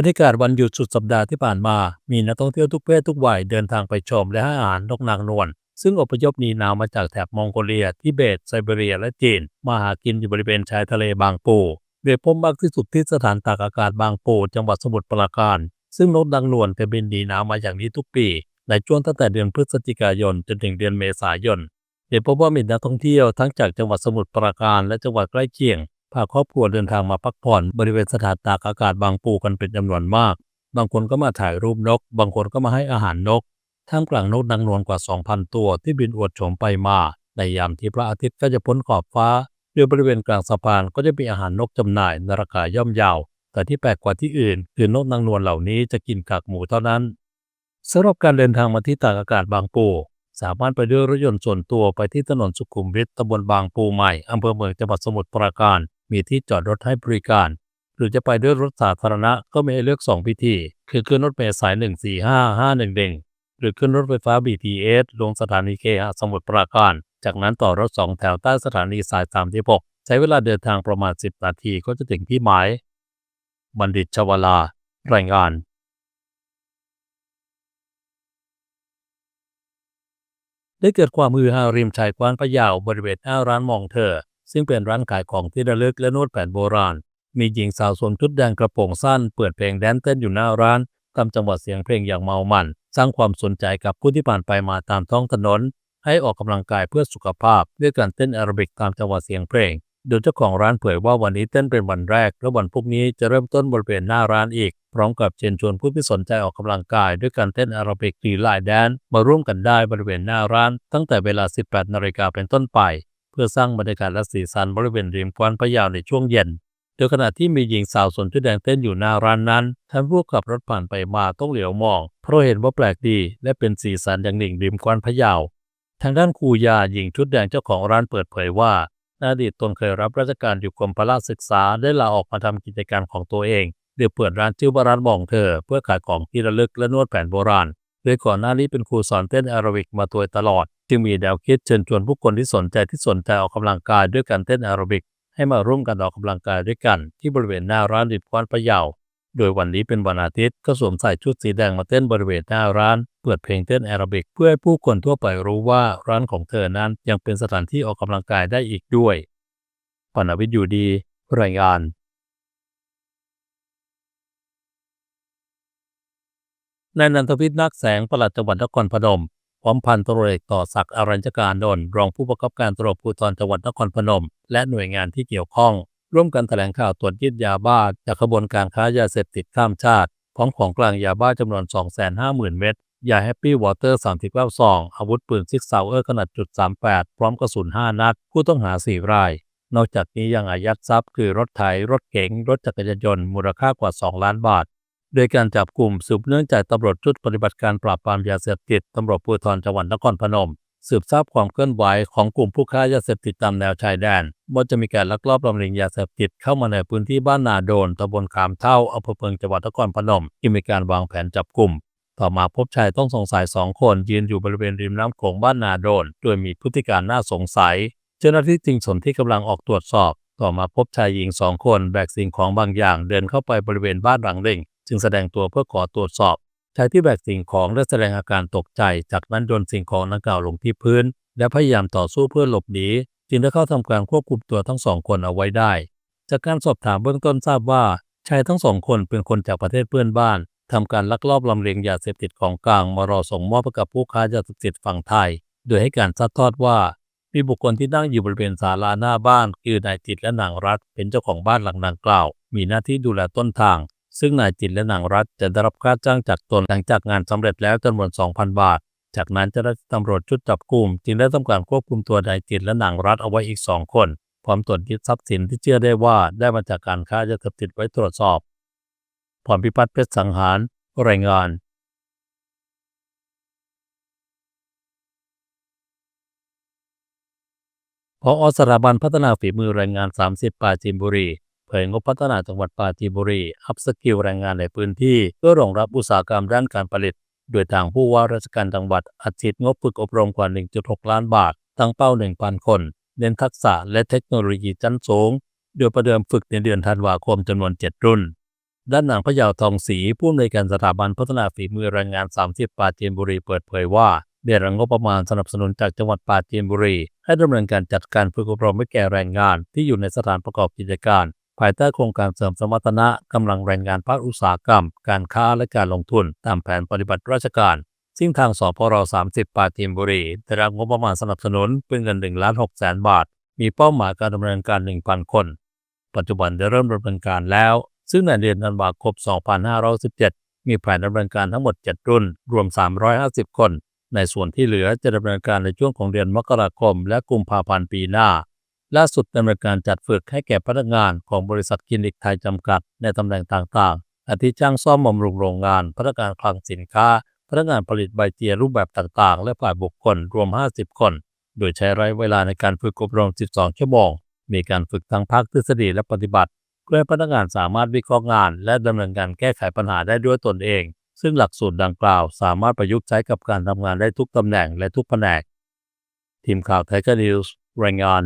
บรรยากาศวันหยุดสุดสัปดาห์ที่ผ่านมา มีนักท่องเที่ยวทุกเพศทุกวัยเดินทางไปชมและให้อาหารนกนางนวล ซึ่งอพยพหนีหนาวมาจากแถบมองโกเลีย ทิเบต ไซบีเรีย และจีน มาหากินอยู่บริเวณชายทะเลบางปูโดยพบมากที่สุดที่สถานตากอากาศบางปูจังหวัดสมุทรปราการ ซึ่งนกนางนวลจะบินหนีหนาวมาอย่างนี้ทุกปี ในช่วงตั้งแต่เดือนพฤศจิกายนจนถึงเดือนเมษายนโดยพบว่ามีนักท่องเที่ยวทั้งจากจังหวัดสมุทรปราการและจังหวัดใกล้เคียง พาครอบครัวเดินทางมาพักผ่อนบริเวณสถานตากอากาศบางปูกันเป็นจำนวนมาก บางคนก็มาถ่ายรูปนก บางคนก็มาให้อาหารนก ท่ามกลางนกนางนวลกว่า 2,000 ตัวที่บินอวดโฉมไปมา ในยามที่พระอาทิตย์ก็จะพ้นขอบฟ้าโดยบริเวณกลางสะพานก็จะมีอาหารนกจำหน่ายในราคาย่อมเยาว แต่ที่แปลกกว่าที่อื่น คือนกนางนวลเหล่านี้จะกินกากหมูเท่านั้นสำหรับการเดินทางมาที่ตากอากาศบางปูสามารถไปด้วยรถยนต์ส่วนตัวไปที่ถนนสุขุมวิทตำบลบางปูใหม่อำเภอเมืองจังหวัดสมุทรปราการ มีที่จอดรถให้บริการ หรือจะไปด้วยรถสาธารณะก็มีให้เลือก 2 พิธี คือขึ้นรถเมล์สาย 145511 หรือขึ้นรถไฟฟ้า BTS ลงสถานีเคหะสมุทรปราการ จากนั้นต่อรถ 2 แถวใต้สถานีสาย 36 ใช้เวลาเดินทางประมาณ 10 นาทีก็จะถึงที่หมาย บัณฑิตชวลา รายงานได้เกิดความมือฮาริมชายกว้านพะยาวบริเวณหน้าร้านมองเธอ ซึ่งเป็นร้านขายของที่ระลึกและนวดแผนโบราณ มีหญิงสาวสวมชุดแดงกระโปรงสั้น เปิดเพลงแดนเต้นอยู่หน้าร้านตามจังหวะเสียงเพลงอย่างเมามัน สร้างความสนใจกับผู้ที่ผ่านไปมาตามท้องถนน ให้ออกกำลังกายเพื่อสุขภาพ ด้วยการเต้นแอโรบิกตามจังหวะเสียงเพลง โดยเจ้าของร้านเผยว่าวันนี้เต้นเป็นวันแรก และวันพรุ่งนี้จะเริ่มต้นบริเวณหน้าร้านอีก พร้อมกับเชิญชวนผู้ที่สนใจออกกำลังกาย ด้วยการเต้นแอโรบิกหรือลายแดนมาร่วมกันได้บริเวณหน้าร้าน ตั้งแต่เวลา 18 นาฬิกาเป็นต้นไป พื่อสร้างบรรยากาศและสีสันบริเวณริมกว้านพะยาวในช่วงเย็น โดยขณะที่มีหญิงสาวสวมชุดแดงเต้นอยู่หน้าร้านนั้นท่านผู้ขับรถผ่านไปมาต้องเหลียวมอง เพราะเห็นว่าแปลกดีและเป็นสีสันอย่างหนึ่งริมกว้านพะยาวทางด้านครูยาหญิงชุดแดงเจ้าของร้านเปิดเผยว่าอดีตตนเคยรับราชการอยู่กรมพละศึกษาได้ลาออกมาทำกิจการของตัวเองเดี๋ยวเปิดร้านชื่อว่าร้านมองเธอ เพื่อขายของที่ระลึกและนวดแผนโบราณ ดยก่อนหน้านี้เป็นครูสอนเต้นแอโรบิกมาโดยตลอด จึงมีแนวคิดเชิญชวนผู้คนที่สนใจที่สนใจออกกำลังกายด้วยการเต้นแอโรบิก ให้มาร่วมกันออกกำลังกายด้วยกัน ที่บริเวณหน้าร้านริมกว้านพะเยาโดยวันนี้เป็นวันอาทิตย์ก็สวมใส่ชุดสีแดงมาเต้นบริเวณหน้าร้าน เปิดเพลงเต้นแอโรบิก เพื่อให้ผู้คนทั่วไปรู้ว่าร้านของเธอนั้นยังเป็นสถานที่ออกกำลังกายได้อีกด้วยปนวิทย์อยู่ดีรายงาน นายนันทวิทย์นักแสงปลัดจังหวัดนครพนม พร้อมพันตรวจเอกต่อศักดิ์อรัญชการนนรองผู้ประคับการตำรวจภูธรจังหวัดนครพนม และหน่วยงานที่เกี่ยวข้อง ร่วมกันแถลงข่าวตรวจยึดยาบ้าจากขบวนการค้ายาเสพติดข้ามชาติพร้อมของกลางยาบ้าจำนวน 250,000 เม็ดยาแฮปปี้วอเตอร์39ซอง อาวุธปืนซิกซาวเออร์ขนาดจุด38 พร้อมกระสุน 5 นัด ผู้ต้องหา 4 ราย นอกจากนี้ยังอายัดทรัพย์คือรถไถรถเก๋ง รถจักรยานยนต์ มูลค่ากว่า 2 ล้านบาท โดยการจับกลุ่มสืบเนื่องจากตำรวจชุดปฏิบัติการปราบปรามยาเสพติดตำรวจภูธรจังหวัดนครพนม สืบทราบความเคลื่อนไหวของกลุ่มผู้ค้ายาเสพติดตามแนวชายแดนว่าจะมีการลักลอบลำเลียงยาเสพติดเข้ามาในพื้นที่บ้านนาโดนตำบลขามเท่าอำเภอเมืองจังหวัดนครพนมที่มีการวางแผนจับกลุ่มต่อมาพบชายต้องสงสัยสองคนยืนอยู่บริเวณริมน้ำโขงบ้านนาโดน โดยมีพฤติการน่าสงสัย เจ้าหน้าที่จึงสนที่กำลังออกตรวจสอบ ต่อมาพบชายหญิงสองคนแบกสิ่งของบางอย่างเดินเข้าไปบริเวณบ้านหลังหนึ่ง จึงแสดงตัวเพื่อขอตรวจสอบชายที่แบกสิ่งของได้แสดงอาการตกใจ จากนั้นโยนสิ่งของดังกล่าวลงที่พื้น และพยายามต่อสู้เพื่อหลบหนีจึงได้เข้าทำการควบคุมตัวทั้งสองคนเอาไว้ได้ จากการสอบถามเบื้องต้นทราบว่าชายทั้งสองคนเป็นคนจากประเทศเพื่อนบ้านทำการลักลอบลำเลียงยาเสพติดของกลางมารอส่งมอบให้กับผู้ค้ายาเสพติดฝั่งไทย โดยให้การซัดทอดว่ามีบุคคลที่นั่งอยู่บริเวณศาลาหน้าบ้าน คือนายจิตและนางรัฐเป็นเจ้าของบ้านหลังดังกล่าว มีหน้าที่ดูแลต้นทาง ซึ่งนายจิตและนางรัฐจะได้รับค่าจ้างจากตนหลังจากงานสำเร็จแล้วจำนวน 2,000 บาท จากนั้นเจ้าหน้าที่ตำรวจชุดจับกลุ่มจึงได้ทำการควบคุมตัวนายจิตและนางรัฐเอาไว้อีกสองคน พร้อมตรวจยึดทรัพย์สินที่เชื่อได้ว่าได้มาจากการค้ายาเสพติดไว้ตรวจสอบพรพิพัฒน์เพชรสังหารรายงานพออสถาบันพัฒนาฝีมือแรงงาน 30ปราจีนบุรี เผยงบพัฒนาจังหวัดปราจีนบุรี อัพสกิลแรงงานในพื้นที่ เพื่อรองรับอุตสาหกรรมด้านการผลิต โดยทางผู้ว่าราชการจังหวัดอัดฉีดงบฝึกอบรมกว่า 1.6 ล้านบาท ตั้งเป้า 1,000 คน เน้นทักษะและเทคโนโลยีชั้นสูง โดยประเดิมฝึกในเดือนธันวาคมจำนวน 7 รุ่น ด้านนางพยาวทองศรีผู้อำนวยการสถาบันพัฒนาฝีมือแรงงาน 30 ปราจีนบุรีเปิดเผยว่าได้รับงบประมาณสนับสนุนจากจังหวัดปราจีนบุรี ให้ดำเนินการจัดการฝึกอบรมให้แก่แรงงานที่อยู่ในสถานประกอบกิจการ ภายใต้โครงการเสริมสมรรถนะกำลังแรงงานภาคอุตสาหกรรม การค้าและการลงทุน ตามแผนปฏิบัติราชการ ซึ่งทางสพร30 ปาจีนบุรี ได้รับงบประมาณสนับสนุนเป็นเงิน1ล้าน6แสนบาท มีเป้าหมายการดำเนินการ 1,000 คน ปัจจุบันได้เริ่มดำเนินการแล้ว ซึ่งในเดือนธันวาคม 2517 มีแผนดำเนินการทั้งหมด 7 รุ่น รวม 350 คน ในส่วนที่เหลือจะดำเนินการในช่วงของเดือนมกราคม และกุมภาพันธ์ปีหน้า ล่าสุดดำเนินการจัดฝึกให้แก่พนักงานของบริษัทคลินิกไทยจำกัดในตำแหน่งต่างๆ อาทิช่างซ่อมบำรุงโรงงาน พนักงานคลังสินค้า พนักงานผลิตใบเตียรูปแบบต่างๆ และฝ่ายบุคคลรวม 50 คน โดยใช้ระยะเวลาในการฝึกอบรม 12 ชั่วโมง มีการฝึกทั้งภาคทฤษฎีและปฏิบัติเพื่อให้พนักงานสามารถวิเคราะห์งาน และดำเนินการแก้ไขปัญหาได้ด้วยตนเอง ซึ่งหลักสูตรดังกล่าว สามารถประยุกต์ใช้กับการทำงานได้ทุกตำแหน่งและทุกแผนก ทีมข่าวไทยนิวส์รายงาน